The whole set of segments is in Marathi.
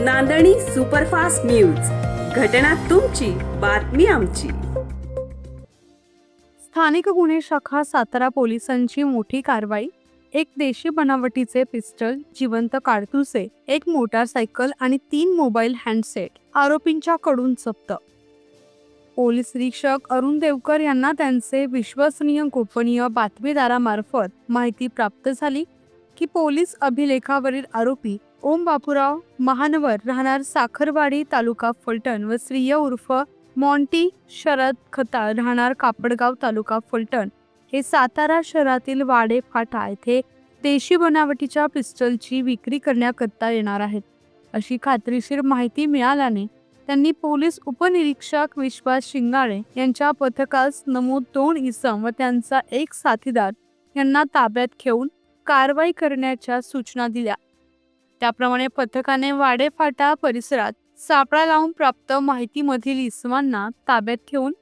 नांदणी सुपरफास्ट न्यूज. घटना तुमची बातमी आमची. स्थानिक गुन्हे शाखा सातारा पोलिसांची मोठी कारवाई. एक देशी बनावटीचे पिस्टल जिवंत काडतुसे एक मोटारसायकल आणि तीन मोबाईल हँडसेट आरोपींच्या कडून जप्त. पोलीस निरीक्षक अरुण देवकर यांना त्यांचे विश्वसनीय गोपनीय बातमीदारामार्फत माहिती प्राप्त झाली की पोलीस अभिलेखावरील आरोपी ओम बापूराव महानवर राहणार साखरवाडी तालुका फलटण व स्त्रिय उर्फ मॉन्टी शरद खता राहणार कापडगाव तालुका फलटण. हे सातारा शहरातील वाडे फाटा येथे देशी बनावटीच्या पिस्टलची विक्री करण्याकरता येणार आहेत. अशी खात्रीशीर माहिती मिळाल्याने त्यांनी पोलीस उपनिरीक्षक विश्वास शिंगाळे यांच्या पथकास नमूद दोन इसम व त्यांचा एक साथीदार यांना ताब्यात घेऊन कारवाई करण्याच्या सूचना दिल्या. त्याप्रमाणे पथकाने वाडेफाटा परिसरात सापळा लावून प्राप्त माहितीमधील इसमांना ताब्यात ठेवून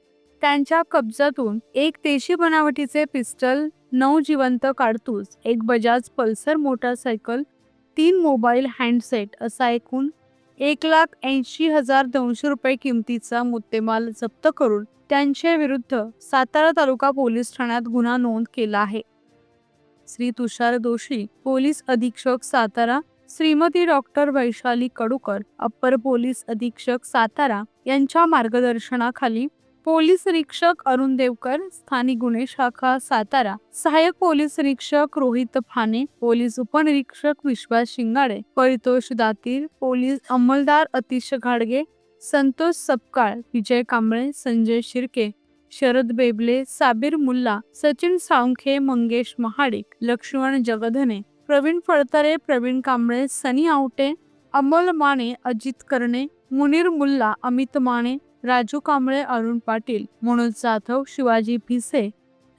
त्यांच्या कब्जातून एक देशी बनावटीचे पिस्टल नऊ जिवंत काडतूस एक बजाज पल्सर मोटारसायकल तीन मोबाईल हँडसेट असा एकूण एक लाख ऐंशी हजार दोनशे रुपये किमतीचा मुद्देमाल जप्त करून त्यांच्या विरुद्ध सातारा तालुका पोलीस ठाण्यात गुन्हा नोंद केला आहे. श्री तुषार दोशी पोलीस अधीक्षक Satara Shrimati doctor Vaishali Kadukar upper police अधीक्षक सातारा यांच्या मार्गदर्शनाखाली पोलीस निरीक्षक अरुण देवकर स्थानिक गुन्हे शाखा सातारा सहाय्यक पोलीस निरीक्षक रोहित फाने पोलीस उपनिरीक्षक विश्वास शिंगाडे परितोष दातीर पोलीस अंमलदार अतिश घाडगे संतोष सपकाळ विजय कांबळे संजय शिर्के शरद बेबले साबीर मुल्ला सचिन सावंखे मंगेश महाडिक लक्ष्मण जगधने प्रवीण फळतरे प्रवीण कांबळे सनी आवटे अमोल माने अजित करणे मुनीर मुल्ला अमित माने राजू कांबळे अरुण पाटील मनोज जाधव शिवाजी भिसे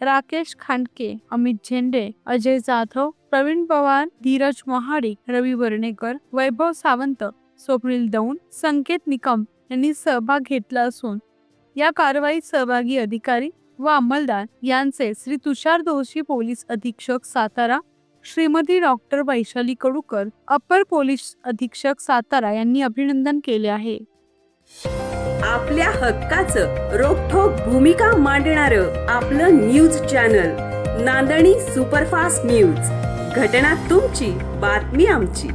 राकेश खांडके अमित झेंडे अजय जाधव प्रवीण पवार धीरज महाडिक रवी वर्णेकर वैभव सावंत स्वप्नील दौंड संकेत निकम यांनी सहभाग घेतला असून या कारवाईत सहभागी अधिकारी व अंमलदार यांचे श्री तुषार दोषी पोलीस अधीक्षक Satara Shrimati doctor Vaishali Kadukar upper police अधीक्षक सातारा यांनी अभिनंदन केले आहे. आपल्या हक्काचं रोखोक भूमिका मांडणार आपलं news channel Nandani superfast news. घटना तुमची बातमी आमची.